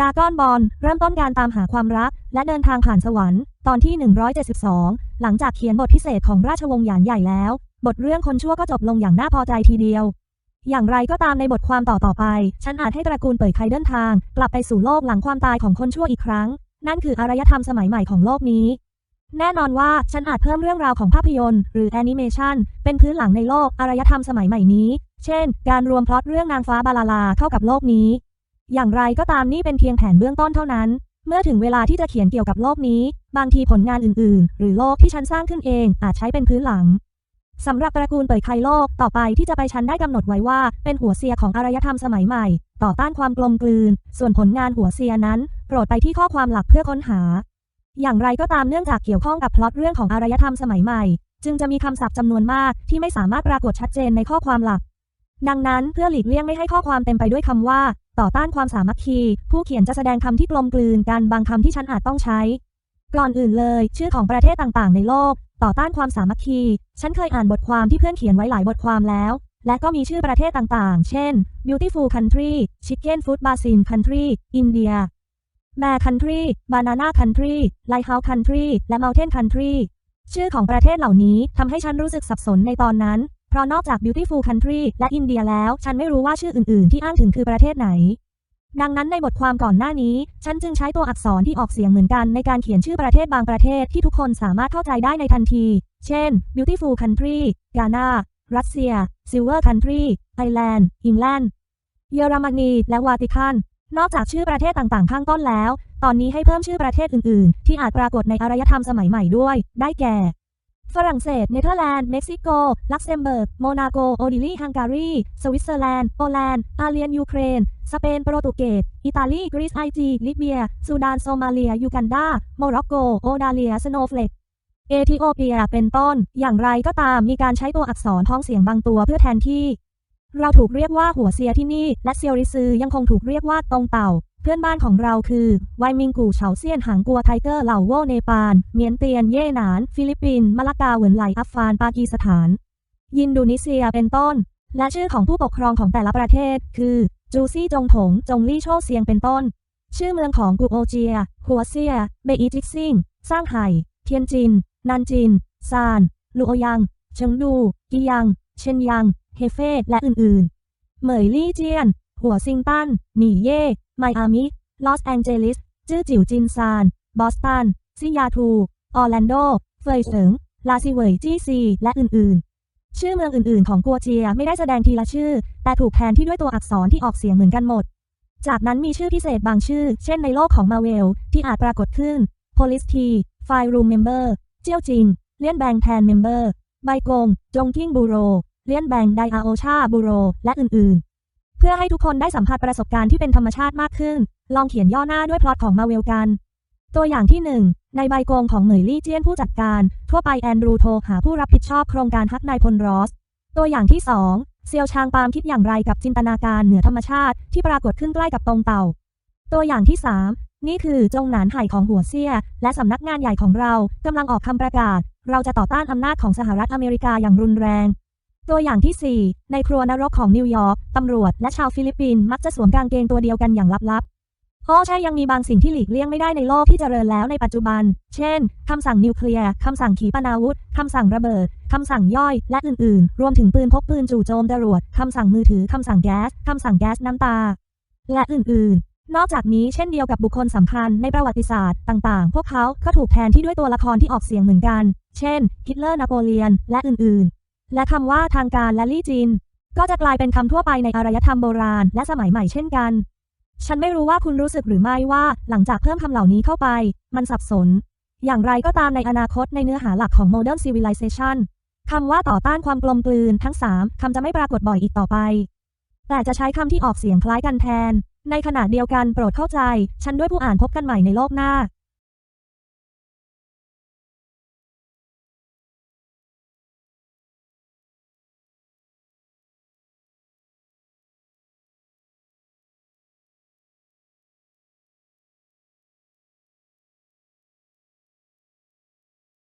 นาก้อนบอลเริ่มต้นการตามหาความรัก และเดินทางผ่านสวรรค์ ตอนที่ 172 หลังจากเขียนบทพิเศษของราชวงศ์หยานใหญ่แล้ว บทเรื่องคนชั่วก็จบลงอย่างน่าพอใจทีเดียว อย่างไรก็ตามในบทความต่อต่อไป ฉันอาจให้ตระกูลเปิดไคเดินทาง กลับไปสู่โลกหลังความตายของคนชั่วอีกครั้ง นั่นคืออารยธรรมสมัยใหม่ของโลกนี้ แน่นอนว่าฉันอาจเพิ่มเรื่องราวของภาพยนตร์ หรือแอนิเมชันเป็นพื้นหลังในโลกอารยธรรมสมัยใหม่นี้ เช่น การรวมพล็อตเรื่องนางฟ้าบาลาลาเข้ากับโลกนี้ อย่างไรก็ตามนี่เป็นเพียงแผนเบื้องต้นเท่านั้น เมื่อถึงเวลาที่จะเขียนเกี่ยวกับโลกนี้ บางทีผลงานอื่นๆ หรือโลกที่ฉันสร้างขึ้นเองอาจใช้เป็นพื้นหลังสำหรับตระกูลเปิดไคโลกต่อไปที่จะไปฉันได้กำหนดไว้ว่า เป็นหัวเสียของอารยธรรมสมัยใหม่ ต่อต้านความกลมกลืน ส่วนผลงานหัวเสียนั้น โปรดไปที่ข้อความหลักเพื่อค้นหา อย่างไรก็ตามเนื่องจากเกี่ยวข้องกับพล็อตเรื่องของอารยธรรมสมัยใหม่ จึงจะมีคำศัพท์จำนวนมากที่ไม่สามารถปรากฏชัดเจนในข้อความหลัก ดังนั้นเพื่อหลีกเลี่ยงไม่ให้ข้อความเต็มไปด้วยคำว่า ต่อต้านความสามัคคี ผู้เขียนจะแสดงคำที่กลมกลืนกันบางคำที่ฉันอาจต้องใช้ ก่อนอื่นเลย ชื่อของประเทศต่างๆ ในโลก ต่อต้านความสามัคคี ฉันเคยอ่านบทความที่เพื่อนเขียนไว้หลายบทความแล้ว และก็มีชื่อประเทศต่างๆ เช่น Beautiful Country Chicken Food Basin Country India Bear Country Banana Country Lighthouse Country และ Mountain Country ชื่อของประเทศเหล่านี้ทำให้ฉันรู้สึกสับสนในตอนนั้น เพราะนอกจาก Beautiful Country และอินเดียแล้ว ฉันไม่รู้ว่าชื่ออื่น ๆ ที่อ้างถึงคือประเทศไหน ดังนั้นในบทความก่อนหน้านี้ ฉันจึงใช้ตัวอักษรที่ออกเสียงเหมือนกันในการเขียนชื่อประเทศบางประเทศที่ทุกคนสามารถเข้าใจได้ในทันที เช่น Beautiful Country Ghana รัสเซีย Silver Country ไอร์แลนด์ อิงแลนด์ เยอรมนี และวาติกันนอกจากชื่อประเทศต่าง ๆ ข้างต้นแล้ว ตอนนี้ให้เพิ่มชื่อประเทศอื่น ๆ ที่อาจปรากฏในอารยธรรมสมัยใหม่ด้วย ได้แก่ ฝรั่งเศส เนเธอร์แลนด์ เม็กซิโก ลักเซมเบิร์ก โมนาโก โอดิลีฮังการี สวิตเซอร์แลนด์ โปแลนด์ อาเลียน ยูเครน สเปน โปรตุเกส อิตาลี กรีซ ไอจี ลิเบีย ซูดาน โซมาเลีย ยูกันดา โมร็อกโก โอดาเลีย สโนเฟลกเอธิโอเปีย เป็นต้น อย่างไรก็ตาม มีการใช้ตัวอักษรพ้องเสียงบางตัวเพื่อแทนที่ เราถูกเรียกว่าหัวเซียที่นี่ และเซียริซือยังคงถูกเรียกว่าตรงเต่า พื่อนบ้านของเราคือไวมิงกูเฉาเซียนหางกัวไทเกอร์เหล่าโวเนปาล เมียนเตียนเย่หนาน ฟิลิปปินส์มะละกาเหวินไหลอัฟฟาน ปากีสถาน ยินโดนีเซียเป็นต้น และชื่อของผู้ปกครองของแต่ละประเทศ คือ จูซี่จงถง จงลี่โชเซียงเป็นต้น ชื่อเมืองของกูโอเจีย หัวเซีย เบอีจิกซิงสร้างไห่ เทียนจิน นันจิน ซาน ลูโอยัง เฉิงดูกียัง เชนยัง เฮเฟและอื่นๆ เหมยลี่เจียน หัวซิงตัน หนีเย่ ไมอามิ ลอสแองเจลิส จื้อจิ๋วจินซาน บอสตัน ซิยาทู ออร์แลนโด เฟยเฉิง ลาซิเวยจี้ซี และอื่น ๆ ชื่อเมืองอื่น ๆ ของกัวเจียไม่ได้แสดงทีละชื่อ แต่ถูกแทนที่ด้วยตัวอักษรที่ออกเสียงเหมือนกันหมด จากนั้นมีชื่อพิเศษบางชื่อ เช่นในโลกของมาเวล ที่อาจปรากฏขึ้น Police T File Room Member เจียวจิงเลียนแบงแทนเมมเบอร์ไบกง จงกิ้งบูโร เลียนแบงไดอาโอชาบูโร และอื่น ๆ เพื่อให้ทุกคนได้สัมผัสประสบการณ์ที่เป็นธรรมชาติมากขึ้น ลองเขียนย่อหน้าด้วยพล็อตของมาเวลกัน ตัวอย่างที่ 1 ในใบโกงของเหมยลี่เจียนผู้จัดการ ทั่วไปแอนดรูโทรหาผู้รับผิดชอบโครงการฮักนายพลรอส ตัวอย่างที่ 2 เซียวชางปามคิดอย่างไรกับจินตนาการเหนือธรรมชาติที่ปรากฏขึ้นใกล้กับตรงเต่า ตัวอย่างที่ 3 นี่คือจงหนานไห่ของหัวเซีย และสำนักงานใหญ่ของเรากำลังออกคำประกาศ เราจะต่อต้านอำนาจของสหรัฐอเมริกาอย่างรุนแรง ตัวอย่างที่ 4 ในครัวนรกของนิวยอร์ก ตำรวจและชาวฟิลิปปินส์มักจะสวมกางเกงตัวเดียวกันอย่างลับๆโอ้ใช่ยังมีบางสิ่งที่หลีกเลี่ยงไม่ได้ในโลกที่เจริญแล้วในปัจจุบัน เช่น คำสั่งนิวเคลียร์ คำสั่งขีปนาวุธ คำสั่งระเบิด คำสั่งย่อย และอื่นๆ รวมถึงปืนพกปืนจู่โจมจรวด คำสั่งมือถือ คำสั่งแก๊ส คำสั่งแก๊สน้ำตา และอื่นๆนอกจากนี้เช่นเดียวกับบุคคลสำคัญในประวัติศาสตร์ต่างๆ พวกเขาก็ถูกแทนที่ด้วยตัวละครที่ออกเสียงเหมือนกัน เช่นฮิตเลอร์นโปเลียน และอื่นๆ และคำว่าทางการและลี่จิน ก็จะกลายเป็นคำทั่วไปในอารยธรรมโบราณและสมัยใหม่เช่นกัน ฉันไม่รู้ว่าคุณรู้สึกหรือไม่ว่าหลังจากเพิ่มคำเหล่านี้เข้าไป มันสับสน อย่างไรก็ตามในอนาคตในเนื้อหาหลักของ Modern Civilization คำว่าต่อต้านความกลมกลืนทั้ง 3 คำจะไม่ปรากฏบ่อยอีกต่อไป แต่จะใช้คำที่ออกเสียงคล้ายกันแทน ในขณะเดียวกันโปรดเข้าใจ ฉันด้วยผู้อ่านพบกันใหม่ในโลกหน้า